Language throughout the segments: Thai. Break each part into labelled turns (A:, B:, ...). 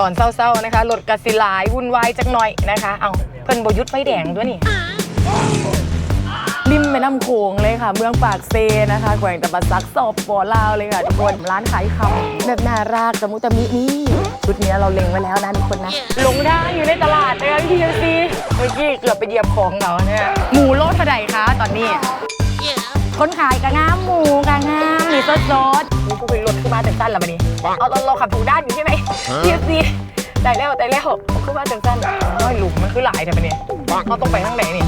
A: ตอนเศร้าๆนะคะรถกระสิหลายวุ่นวายจักหน่อยนะคะ เอาเพิ่นบยุทธไฟแดงด้วยนี่ริมแม่น้ำโขงเลยค่ะ เมืองปากเซนะคะแขวงตะบันซักสอบปอลาวเลยค่ะทุกคนร้านขายคำแบบน่ารักตะมุตะมินี่ชุดนี้เราเล็งไว้แล้วนะทุกคนนะหลงทางอยู่ในตลาดนะคะพี่ยูซีเมื่อกี้เกือบไปเหยียบของเขาเนี่ยหมูโลเท่าไหร่คะตอนนี้ คนขายกะงามหมูกะงามนี่สดสดๆนี่ก็เป็นรถขึ้นมาแต่สั้นแล้วบัดนี้เอาเราเราขับถูกด้านอยู่ใช่ไหมพี่ยูซีได้แล้วได้แล้วเอาขึ้นมาแต่สั้นน้อยหลุมมันคือหลายแต่บัดนี้เราต้องไปทางไหนนี่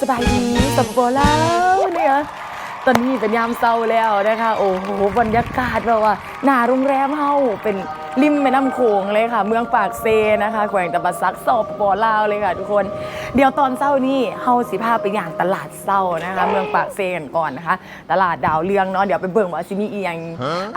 A: สบายดีสมบูรณ์แล้วเนี่ยต อนนี้เป็นยามเศร้าแล้วนะคะ โอ้โหบรรยากาศแบบว่าหน้าโรงแรมเฮาเป็นริมแม่น้ำโขงเลยค่ะ เมืองปากเซนะคะแขวงตะบันซักสอบปอลาวเลยค่ะทุกคน เดี๋ยวตอนเศร้านี่เฮาสิพาไปอย่างตลาดเศร้านะคะ เมืองปากเซกันก่อนนะคะ ตลาดดาวเรืองเนาะเดี๋ยวไปเบิ่งว่าสิมีอีหยัง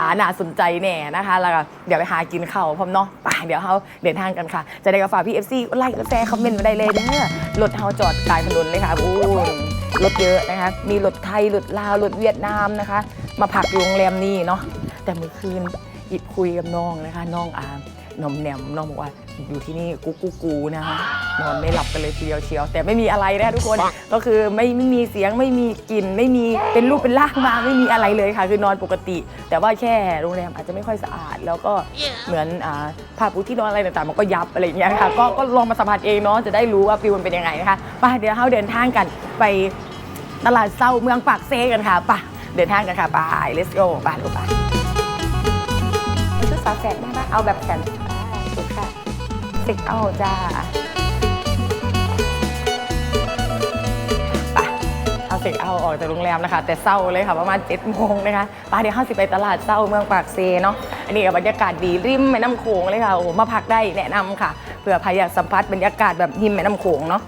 A: อ่าน่าสนใจแน่นะคะแล้วก็เดี๋ยวไปหากินข้าวพร้อมเนาะไปเดี๋ยวเฮาเดินทางกันค่ะ จะได้กับฝากพี่เอฟซีไลค์กาแฟคอมเมนต์มาได้เลยเด้อรถเฮาจอดกลางถนนเลยค่ะโอ้ย รถเยอะนะคะ มีรถไทยรถลาวรถเวียดนามนะคะ มาพักอยู่โรงแรมนี้เนาะแต่เมื่อคืนอิบคุยกับน้องนะคะ น้องอา มนมแหนมน้องบอกว่าอยู่ที่นี่กูกูกูนะคะนอนไม่หลับกันเลยทีเดียวเชียว แต่ไม่มีอะไรนะทุกคนก็คือไม่ไม่มีเสียงไม่มีกลิ่นไม่มีเป็นรูปเป็นร่างมาไม่มีอะไรเลยค่ะ คือนอนปกติ แต่ว่าแค่โรงแรมอาจจะไม่ค่อยสะอาด แล้วก็เหมือนผ้าปูที่นอนอะไรต่างๆมันก็ยับอะไรอย่างเงี้ยค่ะก็ก็ลองมาสัมผัสเองเนาะจะได้รู้ว่าฟิลมันเป็นยังไงนะคะไปเดี๋ยวเราเดินทางกันไปตลาดเศร้าเมืองปากเซกันค่ะไปเดินทางกันค่ะไป let's go ไปลูกไปชุดฝาวแฝดได้ปะเอาแบบแขนสุด สิกเอาจ้าไปเอาสิกเอาออกจากโรงแรมนะคะ แต่เศร้าเลยค่ะประมาณ7จ็ดโมงนะคะไปเดี๋ยวห้าสิไปตลาดเศร้าเมืองปากเซเนาะอันนี้กับบรรยากาศดีริมแม่น้ำโขงเลยค่ะโอ้โหมาพักได้แนะนำค่ะเผื่อใครอยากสัมผัสบรรยากาศแบบริมแม่น้ำโขงเนาะ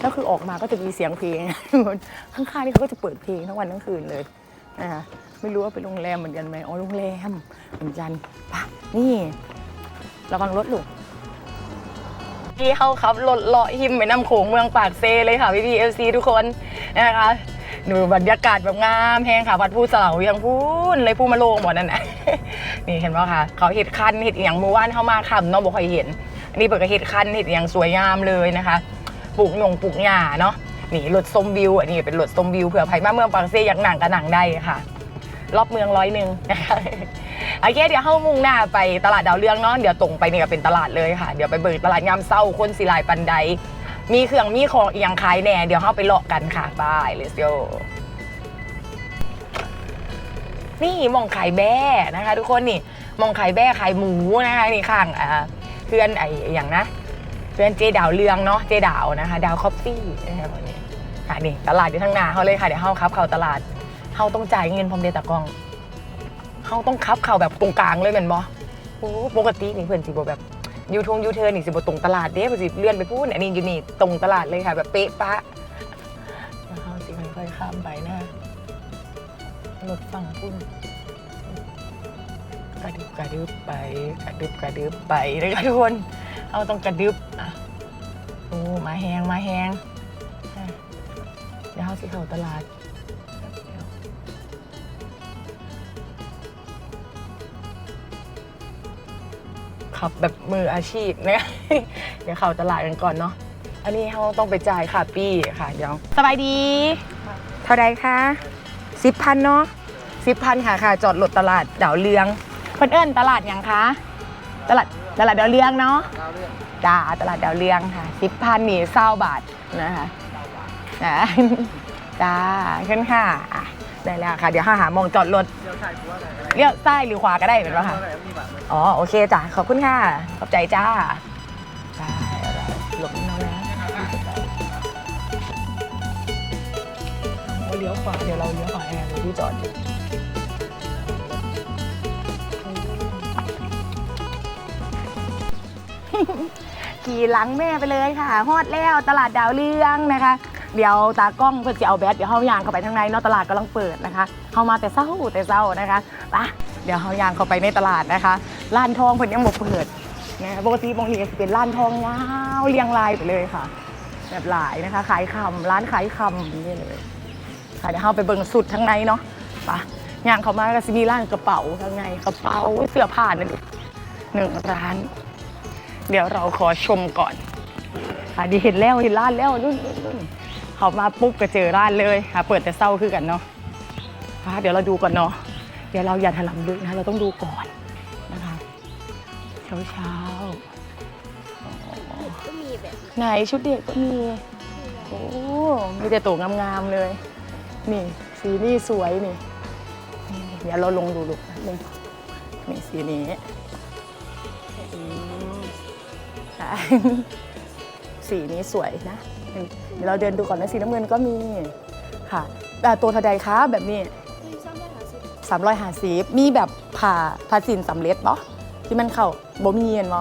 A: แล้วคือออกมาก็จะมีเสียงเพลงข้างๆนี่เขาก็จะเปิดเพลงทั้งวันทั้งคืนเลยนะคะ ไม่รู้ว่าเป็นโรงแรมเหมือนกันไหมอ๋อโรงแรมเหมือนกันปะนี่ระวังรถลูกพี่เขาขับรถเลาะหิมไปน้ำโขงเมืองปากเซเลยค่ะพี่พีเอฟซีทุกคนนะคะดูบรรยากาศแบบงามแห้งค่ะวัดผู้เสลายังพูนเลยผู้มาโลงหมดนั่นนะนี่เห็นไหมคะเขาเห็ดคันเห็ดอย่างมื่อวานเข้ามาคำเนาะบอกใครเห็นอันนี้เปิดกระเห็ดคันเห็ดอย่างสวยงามเลยนะคะปลูกหนงปลูกหญ้าเนาะนี่รถส้มวิวอันนี้เป็นรถส้มวิวเผื่อใครมาเมืองปากเซอยากหนังก็หนังได้ค่ะ รอบเมืองร้อยหนึ่งโอเคเดี๋ยวเข้ามุ่งหน้าไปตลาดดาวเรืองเนาะเดี๋ยวตรงไปเนี่ยก็เป็นตลาดเลยค่ะ เดี๋ยวไปเบิกตลาดยามเศร้าคนศิลายปันได มีเครื่องมีของอียงขายแน่ เดี๋ยวเข้าไปเลาะกันค่ะบาย let's go นี่มองขายแบ้นะคะ ทุกคนนี่มองขายแบ้ขายหมูนะคะนี่ข้างอ่าเพื่อนไออย่างนะเพื่อนเจดาวเรืองเนาะเจดาวนะคะ ดาวคอฟฟี่นะคะวันนี้ค่ะนี่ตลาดอยู่ทางหน้าเขาเลยค่ะเดี๋ยวเข้าครับเข้าตลาด เขาต้องจ่ายเงินพร้อมเดตากล้องเขาต้องคับเข้าแบบตรงกลางเลยเหมือนบอโอ้ปกตินี่เพื่อนสิบแบบยูทงยูเทิร์นนี่สิบตรงตลาดเด้เพื่อนสิเลื่อนไปพูดอันนี้อยู่นี่ตรงตลาดเลยค่ะแบบเป๊ะปะแล้วเขาสิค่อยๆข้ามไปนะรถฝั่งพุ่นกระดึบกระดึบไปกระดึบกระดึบไปนะคะทุกคนเอาต้องกระดึบอะโอ้มาแหงมาแหงเดี๋ยวเขาสิเข้าตลาด ขับแบบมืออาชีพนะเดี๋ยวเข้าตลาดกันก่อนเนาะอันนี้เขาต้องไปจ่ายค่ะปี้ค่ะเดี๋ยวสบายดี เท่าไรคะสิบพันเนาะสิบพันค่ะค่ะ จอดรถตลาดดาวเรืองเพิ่นเอิ้นตลาดหยังคะตลาดตลาดดาวเรืองเนาะจ้าตลาดดาวเรืองค่ะสิบพันนี่เศร้าบาทนะคะอ่าจ้าขึ้นค่ะอะ ได้แล้วค่ะ เดี๋ยวห้าหามองจอดรถเลี้ยวซ้ายหรือขวาก็ได้เป็นปะคะอ๋อ โอเคจ้าขอบคุณค่ะ ขอบใจจ้าจ้าหลบนิดน้อยนะเราเลี้ยวขวาเดี๋ยวเราเลี้ยวขวาแอร์ดูที่จอดอยู่ขี่หลังแม่ไปเลยค่ะฮอดแล้วตลาดดาวเรืองนะคะ เดี๋ยวตากล้องเพื่อจะเอาแบตเดี๋ยวเฮายางเข้าไปทางในเนาะตลาดกำลังเปิดนะคะเขามาแต่เศร้าแต่เศร้านะคะปะเดี๋ยวเฮายางเข้าไปในตลาดนะคะร้านทองเพิ่นยังบ่เปิดนะปกติบางทีจะเป็นร้านทองยาวเรียงรายไปเลยค่ะ แบบหลายนะคะ ขายคำร้านขายคำอย่านี่เลยค่ะเดี๋ยวเราไปเบิ่งสุดข้างในเนาะปะยางเขามาก็จะมีร้านกระเป๋าข้างในกระเป๋าเสื้อผ้านั่นเองหนึ่งร้าน เดี๋ยวเราขอชมก่อนค่ะดีเห็นแล้วเห็นร้านแล้วนู่นนู่นนู่น เขามาปุ๊บก็เจอร้านเลยค่ะเปิดแต่เศร้าคือกันเนาะค่ะเดี๋ยวเราดูก่อนเนาะเดี๋ยวเราอย่าถลำลึกนะเราต้องดูก่อนนะคะเช้าเช้าๆ
B: ก็มีแบบ
A: ไหนชุดเด็กก็มีโอ้มีแต่ตัวงามๆเลย นี่สีนี่สวยนี่นี่เดี๋ยวเราลงดูลูกแป๊บนึงนี่สีนี้อืมค่ะสีนี้สวยนะ เดี๋ยวเราเดินดูก่อนนะสีน้ำเงินก็มีค่ะแต่ตัวทะไดค้าแบบนี้
B: มีซ้ำได้หาสิบ
A: สามร้อยห้าสิบมีแบบผ่าผ่าสินสำเร็จเนาะที่มันเข้าบ่มีเห็นบ่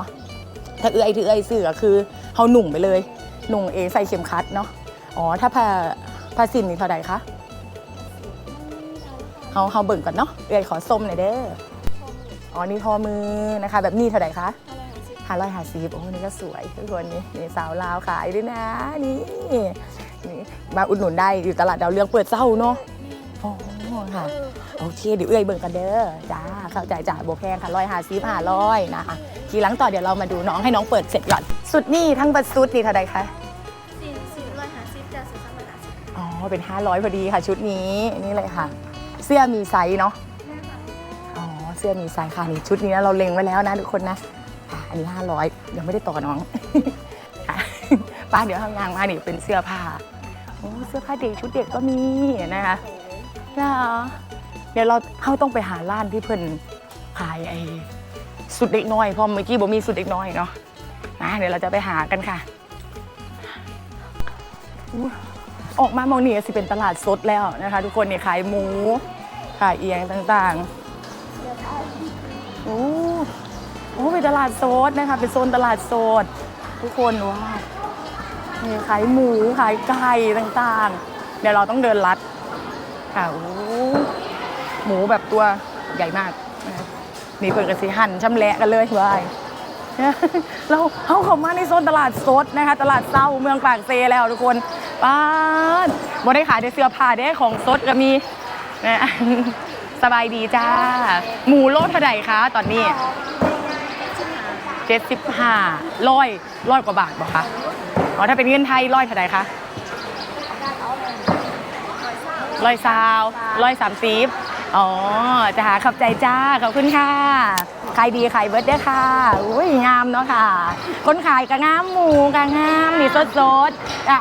A: ถ้าเอื้อยถือเอื้อยซื้อก็คือเฮาหนุ่งไปเลย หนุ่งเองใส่เข็มขัดเนาะอ๋อถ้าผ่าผ่าสินนี่เท่าใดคะเฮาเฮาเบิ่งก่อนเนาะเอื้อยขอส้มหน่อยเด้ออ๋อนี่ทอมือนะคะ แบบนี้เท่าใดคะ
B: ห้าร้อยหาสิบ
A: ห้าร้อยห้าสิบโอ้นี่ก็สวยทุกคนนี่นี่สาวลาวขายด้วยนะนี่นี่มาอุดหนุนได้อยู่ตลาดดาวเรืองเปิดเจ้าเนาะอ๋อค่ะ
B: เออ
A: โอเคเดี๋ยวเอื้อยเบิ่งกันเด้อจ้าเข้าใจจ่าโบแพงค่ะร้อยห้าสิบห้าร้อยนะคะทีหลังต่อเดี๋ยวเรามาดูน้องให้น้องเปิดเสร็จก่อนสุดนี่ทั้งบัดสุดนี่เท่าไหร่คะ
B: สี่สี่ร้อยหาสิบจะสี่ซ้ำได้หาสิบ
A: อ๋อเป็น500พอดีค่ะ ชุดนี้นี่เลยค่ะ เสื้อมีไซส์เนาะอ๋อเสื้อมีไซส์ค่ะนี่ชุดนี้นะเราเล็งไว้แล้วนะทุกคนนะ อันนี้ 500 ยังไม่ได้ต่อน้อง ค่ะ ป้าเดี๋ยวทำงานมานี่เป็นเสื้อผ้าโอ้เสื้อผ้าเด็กชุดเด็กก็มีนะคะค่ะเดี๋ยวเราเขาต้องไปหาร้านที่เพิ่นขายไอ้สุดเด็กน้อยเพราะเมื่อกี้บอกมีสุดเด็กน้อยเนาะนะเดี๋ยวเราจะไปหากันค่ะอุ๊ยออกมามองนี่สิเป็นตลาดสดแล้วนะคะ ทุกคนเนี่ยขายหมูขายเอียงต่างๆโอ้ โอ้เป็นตลาดสดนะคะ เป็นโซนตลาดสดทุกคนว้าวมีขายหมูขายไก่ต่างๆ เดี๋ยวเราต้องเดินลัดค่ะโอ้หมูแบบตัวใหญ่มากนี่เปิดกระสีหั่นชำแหละกันเลยว้ายเราเข้าเข้ามาในโซนตลาดสดนะคะ ตลาดเศร้าเมืองปากเซแล้วทุกคนป้าดบ่ได้ขายแต่เสื้อผ้าได้ของสดก็มีนะสบายดีจ้า หมูโลเท่าไหร่คะตอนนี้ เจ็ดสิบห้าร้อยร้อยกว่าบาทบอกคะอ๋อถ้าเป็นเงินไทยร้อยเท่าไหร่คะร้อยซาวร้อยสามสิบอ๋อจะหาขับใจจ้าขอบคุณค่ะ ขายดีขายเบิร์ดเด้ค่ะอุ้ยงามเนาะค่ะ คนขายก็งามหมูก็งามนี่สดสดๆอะ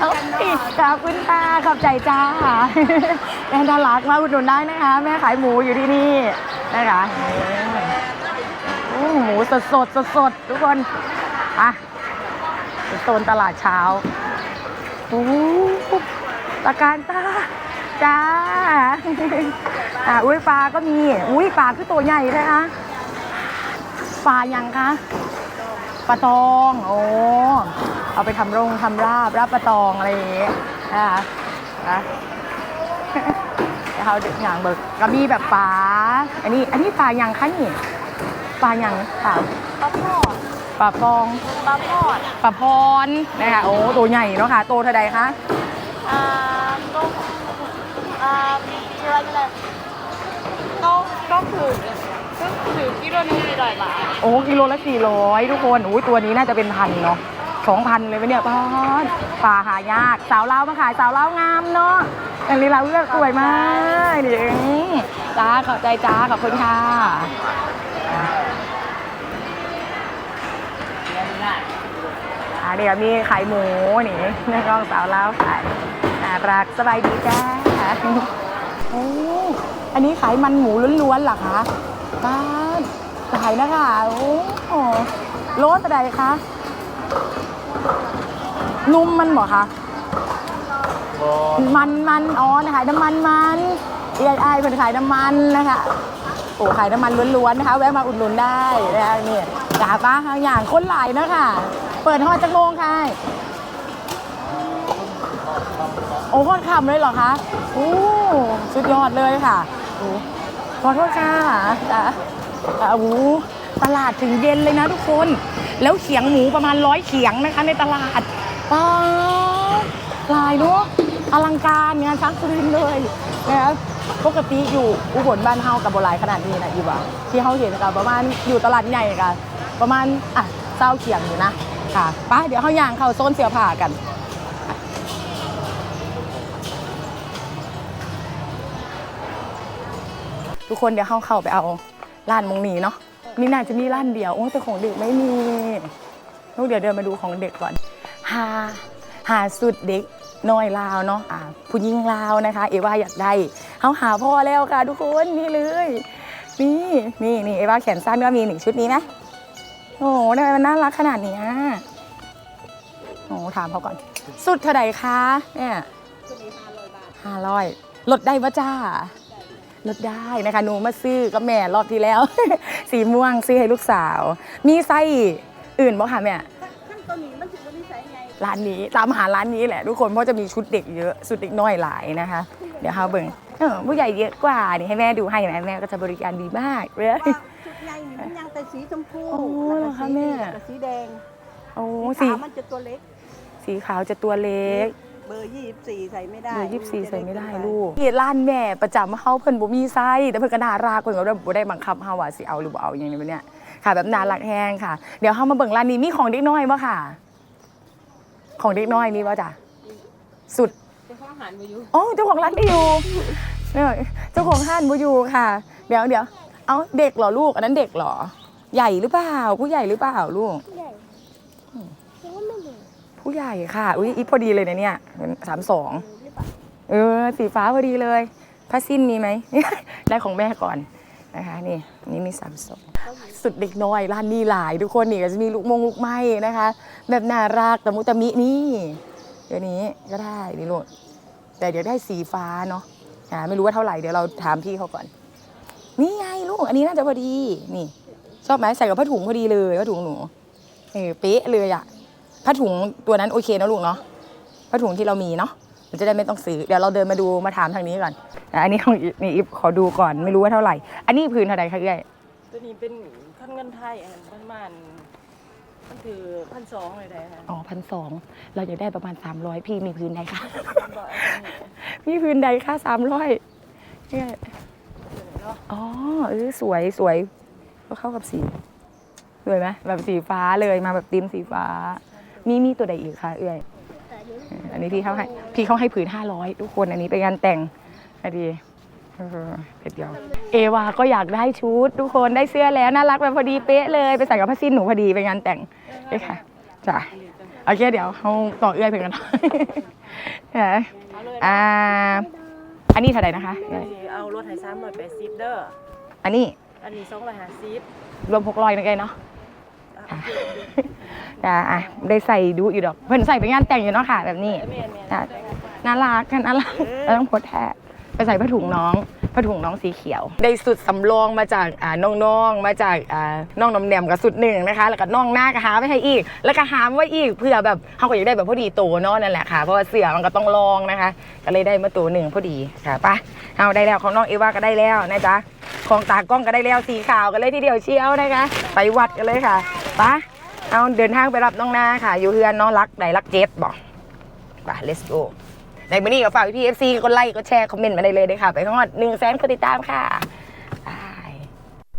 A: ขอบคุณค่ะขอบใจจ้าแม่น่ารักมาอุดหนุนได้นะคะ แม่ขายหมูอยู่ที่นี่นะคะ โอ้หมูสดสดสดสดทุกคนอะเป็นโซนตลาดเช้าโอ้ตะการตาจ้าอะอุ้ยปลาก็มี อุ้ยปลาคือตัวใหญ่เลยคะปลายังคะปลาตองโอ้เอาไปทำรงทำราบราบปลาตองอะไรอย่างเงี้ยนะคะอะแล้วเขาอย่างเบิกกระบี่แบบปลาอันนี้ อันนี้ปลายังคะนี่ ปลายังค่ะ
B: ปลาพอด
A: ปลาปอง
B: ปลาพอด
A: ปลาพรนะคะโอ้ตัวใหญ่เนาะค่ะโตเท่าใดคะ
B: อ่าก็อ่าเชื่ออะไรก็ก็คือก็คือกิโลนึงสี่ร้อยบาท
A: โอ้กิโลละสี่ร้อยทุกคนอุ้ยตัวนี้น่าจะเป็นพันเนาะสองพันเลยไหมเนี่ยป้าดปลาหายากสาวเล่าวมาขายสาวเล่าวงามเนาะอย่างนี้เราเลือกสวยมากนี่เองจ้าขอบใจจ้าขอบคุณค่ะ อ่าเดี๋ยมีขายหมูนี่นักร้องสาวเล่าขายน่ารักสบายดีจ้าโอ้อันนี้ขายมันหมูล้วนๆหรอคะบ้าขายนะคะโอ้โหโลเท่าไรคะนุ่มมันเหรอคะมันมันอ๋อขายน้ำมันมันเอไอเพิ่นขายน้ำมันนะคะโอ้ขายน้ำมันล้วนๆนะคะ แวะมาอุดหนุนได้นะคะนี่กาป้าอย่างคนหลายนะคะ เปิดห้อจักโมงค่ะโอ้ค่อนคำเลยเหรอคะโอ้สุดยอดเลยค่ะโอ้ขอโทษค่ะจ้ะอะโอ้ตลาดถึงเย็นเลยนะทุกคน แล้วเขียงหมูประมาณร้อยเขียงนะคะในตลาดป้าลายเนาะอลังการงานช้างสุรินเลยนะครับปกติอยู่อุบลบ้านเฮากับโบราณขนาดนี้นะอยู่บ่าที่เฮาเห็นกับประมาณอยู่ตลาดใหญ่กันประมาณอะเศร้าเขียงอยู่นะ ค่ะไป้าเดี๋ยวเขาย่างเข้าโซนเสื้อผ้ากัน ทุกคนเดี๋ยวเข้าเข้าไปเอาร้านมงนีเนาะนี่น่าจะมีร้านเดียวโอ้แต่ของเด็กไม่มีลูกเดี๋ยวเดินมาดูของเด็กก่อนหาหาสุดเด็กน้อยลาวเนาะอ่าผู้หญิงลาวนะคะ เอว่าอยากได้เขาหาพ่อแล้วค่ะ ทุกคนนี่เลย นี่นี่นี่เอว่าแขนสั้นก็มีหนึ่งชุดนี้ไหม โอ้โหทำไมมันน่ารักขนาดนี้โอ้โหถามเขาก่อน สุดเท่าไหร่คะเนี่ยห้าร้อยลดได้ปะจ้าลดได้นะคะหนูมาซื้อกับแม่รอบที่แล้ว สีม่วงซื้อให้ลูกสาว มีไส้อื่นบ่คะแม่
B: ขั้นตอนนี้มันถึงจะนิสัยไง
A: ร้านนี้ตามหาร้านนี้แหละทุกคนเพราะจะมีชุดเด็กเยอะชุดเด็กน้อยหลายนะคะ เดี๋ยวเฮาเบิ่ง เออผู้ใหญ่เยอะกว่านี่ให้แม่ดูให้แม่แม่ก็จะบริการดีมากเลย
B: ว่าชุดใหญ่นี่มันยังแต่สีชมพู
A: โอ้เหรอคะแม่
B: กับสีแดง
A: โอ้
B: สี
A: สี
B: ขาวมันจะตัวเล็ก
A: สีขาวจะตัวเล็ก
B: เบอร์ยี่สิบสี่ใส่ไม่ได้
A: เบอร์ยี่สิบสี่ใส่ไม่ได้ลูกที่ร้านแม่ประจำเฮาเพิ่นบ่มีไส้แต่เพิ่นก็น่ารักเพิ่นก็บ่ได้บังคับเฮาว่าสิเอาหรือบ่เอาอย่างนี้เนี่ยค่ะ แบบน่ารักแฮงค่ะ เดี๋ยวเฮามาเบิ่งร้านนี้มีของเด็กน้อยบ่ค่ะ ของเด็กน้อยมีบ่จ้ะสุด
B: จะข้อ หันมาอยู่
A: โอ้เจ้าของร้านไม่อยู่เนี่ยเจ้าของห้านบ่อยู่ค่ะ เดี๋ยวเดี๋ยวเอาเด็กเหรอลูก อันนั้นเด็กเหรอ ใหญ่หรือเปล่า ผู้ใหญ่หรือเปล่าลูก
B: ใหญ่แต่ว่าไม่เหลือ
A: ผู้ใหญ่ค่ะ อุ้ยอีฟพอดีเลยนะเนี่ยสามสอง
B: หรือเปล่า
A: เออสีฟ้าพอดีเลยผ้าสิ้นมีไหม ได้ของแม่ก่อนนะคะนี่นี่มีสามสองสุดเด็กน้อยร้านนี้หลายทุกคนนี่ก็จะมีลูกมงลูกไม้นะคะ แบบน่ารักตะมุตะมินี่เดี๋ยวนี้ก็ได้นี่ลูก แต่เดี๋ยวได้สีฟ้าเนาะอ่าไม่รู้ว่าเท่าไหร่เดี๋ยวเราถามพี่เขาก่อน นี่ไงลูกอันนี้น่าจะพอดีนี่ ชอบไหมใส่กับผ้าถุงพอดีเลยผ้าถุงหนูเออเป๊ะเลยอะผ้าถุงตัวนั้นโอเคนะลูกเนาะผ้าถุงที่เรามีเนาะมันจะได้ไม่ต้องซื้อเดี๋ยวเราเดินมาดูมาถามทางนี้ก่อนอะอันนี้ของอีนี่อีฟขอดูก่อนไม่รู้ว่าเท่าไหร่ อันนี้พื้นเท่าไหร่คะเอ้ย
C: ตัวนี้เป็นขั้นเงินไทยอันประมาณ มันคือพันสองเลยได้ค่ะ
A: อ๋อพันสองเราอยากได้ประมาณ 300 พี่มีพื้นใดคะ
C: บอกอันนี้
A: มีพื้นใดคะสามร้อยเนี่ย
C: เนาะ
A: อ๋อเออสวยสวยก็เข้ากับสีสวยไหมแบบสีฟ้าเลยมาแบบตีมสีฟ้า มีมีตัวใดอีกคะเอ้ยเอออันนี้พี่เขาให้พี่เขาให้ผืนห้าร้อยทุกคนอันนี้เป็นงานแต่งอันดี เออเผ็ดเดียวเอวาก็อยากได้ชุด ทุกคนได้เสื้อแล้วน่ารักแบบพอดีเป๊ะเลยไปใส่กับผ้าสิ้นหนูพอดีเป็นงานแต่งเลยค่ะจ้ะโอเคเดี๋ยวเขาต่อเอื้อยเพื่อนกันเออ
C: เอาเลย
A: อ่าอันนี้เท่าไหร่นะคะเอ้ย
C: เอารถไถซ้ำหน่อยแปดสิบเด้อ
A: อันนี้
C: อันนี้สองร้อยห้าสิบ
A: รวมหกร้อยนะแกเนาะจ้ะอะได้ใส่ดูอยู่ดอกเพิ่นใส่ไปงานแต่งอยู่เนาะค่ะ แบบนี้
C: แม่นแม่น
A: จ้ะน่ารักกันน่ารักแล้วต้องโพสแท้ ไปใส่ผ้าถุงน้องผ้าถุงน้องสีเขียว ได้สุดสำรองมาจากอ่าน้องๆ มาจากอ่าน้องน้ำแหนมกับสุดหนึ่งนะคะ แล้วก็น้องหน้าก็หาไปให้อีก แล้วก็หามไว้อีกเพื่อแบบเขาก็อยากได้แบบพอดีโตเนาะนั่นแหละค่ะ เพราะว่าเสือมันก็ต้องลองนะคะ ก็เลยได้มาตัวหนึ่งพอดีค่ะปะเอาได้แล้วของน้องเอวาก็ได้แล้วนะจ๊ะของตากล้องก็ได้แล้วสีขาวกันเลยทีเดียวเชียวนะคะ ไปวัดกันเลยค่ะปะเอาเดินทางไปรับน้องหน้าค่ะ อยู่เฮือนน้องรักไดรักเจ็ดบอกไป let's go ในวันนี้ก็ฝากพี่เอฟซีกดไลค์กดแชร์คอมเมนต์มาได้เลยเลยค่ะไปทั้งหมดหนึ่งแสนคนติดตามค่ะบาย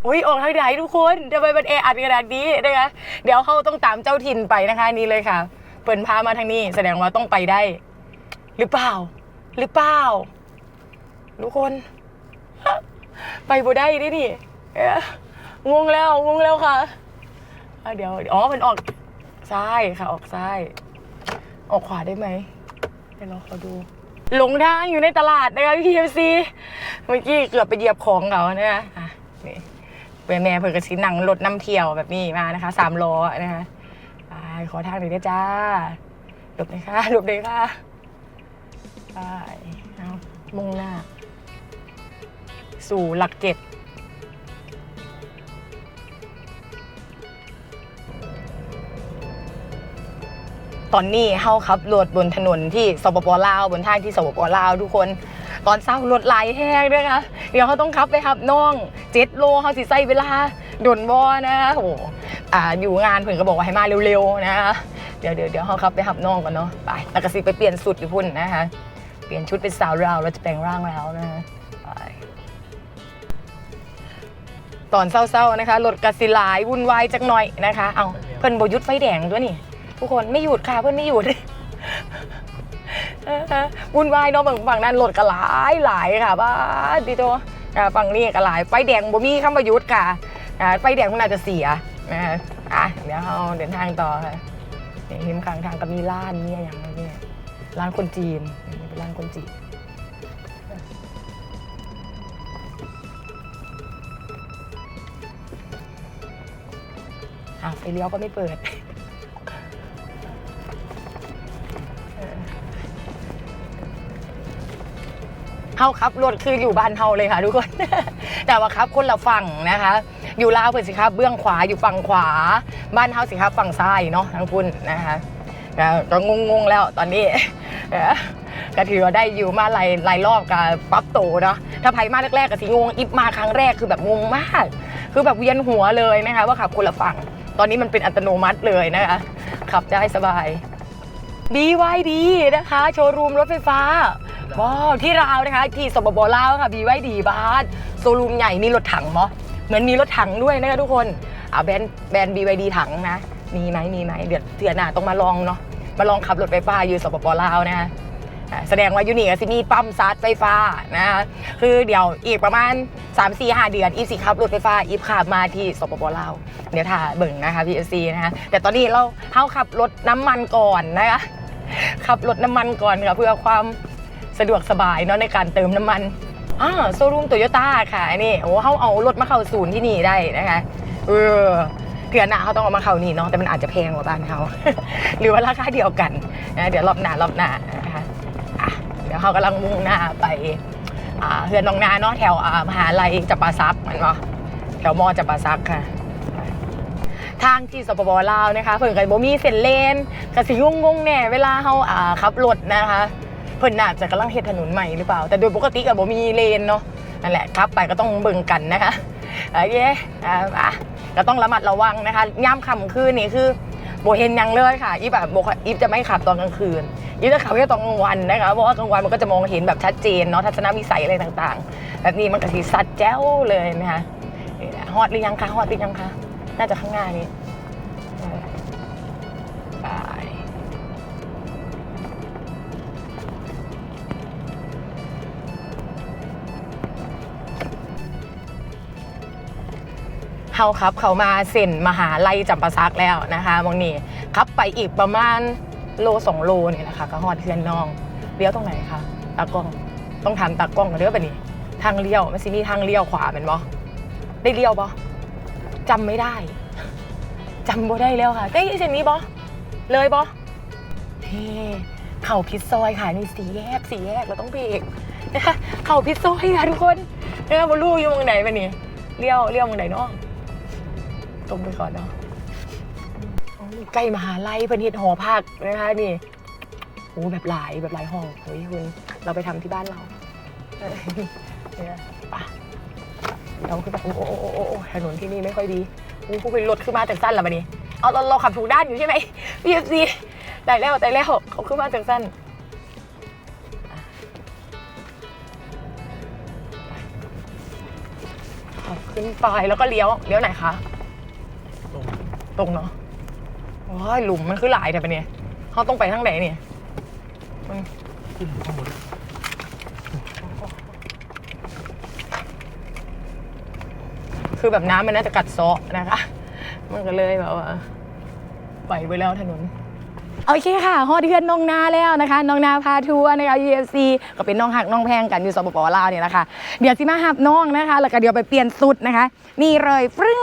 A: อุ้ยออกทางไหนทุกคนทำไมมันเออัดขนาดนี้นะคะเดี๋ยวเขาต้องตามเจ้าถิ่นไปนะคะนี่เลยค่ะ เปิ่นพามาทางนี้ แสดงว่าต้องไปได้ หรือเปล่า หรือเปล่าทุกคน ไปบ่ได้ดินี่งงแล้วงงแล้วค่ะอะเดี๋ยวอ๋อมันออกซ้ายค่ะออกซ้าย ออกขวาได้ไหม เดี๋ยวเราขอดูหลงทางอยู่ในตลาดนะคะพี่เอฟซีเมื่อกี้เกือบไปเหยียบของเขาเนี่ยอะนี่เปแม่เพิ่งกระชิ้นหนังรถน้ำเที่ยวแบบนี้มานะคะสามล้อนะคะไปขอทางหน่อยนะจ้าหลบเลยค่ะหลบเลยค่ะไปเอามุ่งหน้า สู่หลักเจ็ด ตอนนี้เฮาขับรถบนถนนที่สปปลาวบนทางที่สปปลาวทุกคน ตอนเช้ารถไหลายแห้งด้วยค่ะเดี๋ยวเขาต้องขับไปครับน้องเจ็ดโลเขาสิใส่เวลาโดนบอนะคะโอ้โหอ่าอยู่งานเพิ่อนก็บอกว่าให้มาเร็วๆนะคะเดี๋ยวเดี๋ยวเดี๋ยวเขาขับไปหับน้องก่อนเนาะไปแล้วก็สิไปเปลี่ยนสุดอยู่พุ่นนะคะเปลี่ยนชุดเป็นสาวราวเราจะแปลงร่างแล้วนะคะไปตอนเศร้าๆนะคะรถกระสิลายวุ่นวายจักหน่อยนะคะเอาเพิ่นบยุดไฟแดงด้วยนี่ ทุกคนไม่หยุดค่ะเพิ่อนไม่หยุดวุ่นวายเนาะบางฝั่งนั้นรถก็หลายหลายค่ะบ้าดีโตอ่าฝั่งนี้ก็หลายไฟแดงบ่มีคำประยุทธ์ค่ะไฟแดงมันอาจจะเสียนะคะอะเดี๋ยวเราเดินทางต่อค่ะเห็นริมข้างทางก็มีร้านเนี่ยอย่างเนี่ยร้านคนจีนเป็นร้านคนจีนอะไฟเลี้ยวก็ไม่เปิด เฮาครับรถคืออยู่บ้านเฮาเลยค่ะทุกคน แต่ว่าครับคนละฝั่งนะคะ อยู่ลาวเปิดสิครับเบื้องขวาอยู่ฝั่งขวา บ้านเฮาสิครับฝั่งซ้ายเนาะทั้งคุณนะคะก็ก็งงๆแล้วตอนนี้ก็ถือว่าได้อยู่มาหลายหลายรอบกับปรับโตเนาะถ้าไผมาแรกๆก็สิงงอิฟมาครั้งแรกคือแบบงงมาก คือแบบเวียนหัวเลยนะคะว่าขับคนละฝั่ง ตอนนี้มันเป็นอัตโนมัติเลยนะคะขับได้สบาย BYD นะคะ โชว์รูมรถไฟฟ้า ว้าวที่ลาวนะคะที่สปปลาวค่ะ BYD บ้านโชว์รูมใหญ่มีรถถังมั้เหมือนมีรถถังด้วยนะคะทุกคนเอาแบรนด์แบรนด์ BYD ถังนะ มีไหมมีไหมเดี๋ยวเถื่อหน้าต้องมาลองเนาะมาลองขับรถไฟฟ้าอยู่สปปลาวนะคะแสดงว่ายูนี่ก็สิมีปั๊มชาร์จไฟฟ้านะคะคือเดี๋ยวอีกประมาณ 3 4 5 เดือนอีฟสิขับรถไฟฟ้าอีฟขับมาที่สปปลาวเดี๋ยวถ่าเบิ่งนะคะ PSC นะคะแต่ตอนนี้เราเข้าขับรถน้ำมันก่อนนะคะขับรถน้ำมันก่อนค่ะเพื่อความ สะดวกสบายเนาะในการเติมน้ำมันอ่าโซลูมโตโยต้าค่ะอันนี่โอ้เขาเอารถมาเข้าศูนย์ที่นี่ได้นะคะเออเถื่อนหน้าเขาต้องเอามาเข้านี่เนาะแต่มันอาจจะแพงกว่าบ้านเขาหรือว่าราคาเดียวกันนะเดี๋ยวรอบหน้ารอบหน้านะคะอะเดี๋ยวเขากำลังมุ่งหน้าไปอ่าเฮือนน้องนาเนาะแถวมหาลัยจับปาซักเหมือนว่าแถวมอจับปาซักค่ะทางที่สปปลาวนะคะเพิ่นก็บ่มีเส้นเลนก็สิงงๆแน่เวลาเฮาอ่าขับรถนะคะ เพิ่นน่าจะกำลังเฮ็ดถนนใหม่หรือเปล่า แต่โดยปกติก็บ่มีเลนเนาะนั่นแหละขับไปก็ต้องเบิ่งกันนะคะโอเคอ่าอะก็ต้องระมัดระวังนะคะย่ำค่ำคืนนี่คือบ่เห็นยังเลยค่ะอีแบบบ่อีฟจะไม่ขับตอนกลางคืนอีฟจะขับแค่ตอนกลางวันนะคะเพราะว่ากลางวันมันก็จะมองเห็นแบบชัดเจนเนาะทัศนวิสัยอะไรต่างๆ แบบนี้มันก็สิสัดแจ้วเลยนะคะฮอดหรือยังคะฮอดหรือยังคะน่าจะข้างหน้านี้ เฮาครับ เขามาเซ็นมหาลัยจำปาซักแล้วนะคะมองนี่ขับไปอีกประมาณโลสองโลนี่แหละค่ะก็ฮอดเพื่อนน้องเลี้ยวตรงไหนคะตากล้องต้องถามตากล้องกันเด้อปนี่ทางเลี้ยวมันสิมีทางเลี้ยวขวาเป็นบ่ได้เลี้ยวบ่จำไม่ได้จำบ่ได้แล้วค่ะได้ยินเสียงนี้บอเลยบอเฮ้เข่าพิซซอยค่ะนี่สีแยกสีแยกเราต้องเบรกนะคะเข่าพิซซอยค่ะทุกคนนะคะบลูอยู่มองไหนไปนี่เลี้ยวเลี้ยวมองไหนเนาะ ตรงไปก่อนเนาะใกล้มหาลัยเพนเฮ็ดหอพักนะคะนี่โอ้แบบหลายแบบหลายห้องเฮ้ยคุณเราไปทำที่บ้านเราเนี่ยไปเราขึ้นไปโอ้โอ้โอ้โอ้โอ้ถนนที่นี่ไม่ค่อยดีอู้ผู้เป็นรถขึ้นมาจากสั้นล้วบัดนี้เอาเราเราขับถูกด้านอยู่ใช่ไหม PFC ได้แล้วได้แล้วเขาขึ้นมาจากสั้นขึ้นไปแล้วก็เลี้ยวเลี้ยวไหนคะ
D: ตรง
A: เนาะว้ายหลุมมันคือหลายแต่ปะเนี่ยเขาต้องไปทางไหนเนี่ยมัน
D: ขึ้นข้างบน
A: คือแบบน้ำมันน่าจะกัดเซาะนะคะ มันก็เลยแบบว่าไปไปแล้วถนนโอเคค่ะฮอดเทือนน้องนาแล้วนะคะ น้องนาพาทัวร์นะคะ UFC ก็เป็นน้องหักน้องแพงกันอยู่สปปลาวเนี่ยนะคะ เดี๋ยวสิมาหับน้องนะคะ แล้วก็เดี๋ยวไปเปลี่ยนสุดนะคะ นี่เลยฟรึ้ง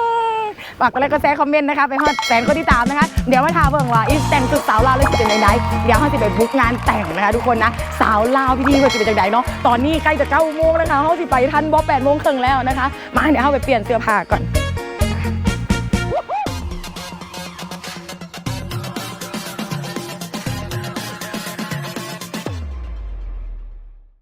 A: ฝากกดไลค์กดแชร์คอมเมนต์นะคะไปฮอดแสนคนที่ตามนะคะ เดี๋ยวมาถาเบิ่งว่าอีแต่งสุดสาวลาวเลยจะเป็นยังไงเดี๋ยวเขาจะไปบุ๊กงานแต่งนะคะทุกคนนะสาวลาวพี่ดีว่าจะเป็นยังไงเนาะตอนนี้ใกล้จะเก้าโมงแล้วค่ะเขาสิไปทันบอแปดโมงครึ่งแล้วนะคะ มาเดี๋ยวเขาไปเปลี่ยนเสื้อผ้าก่อน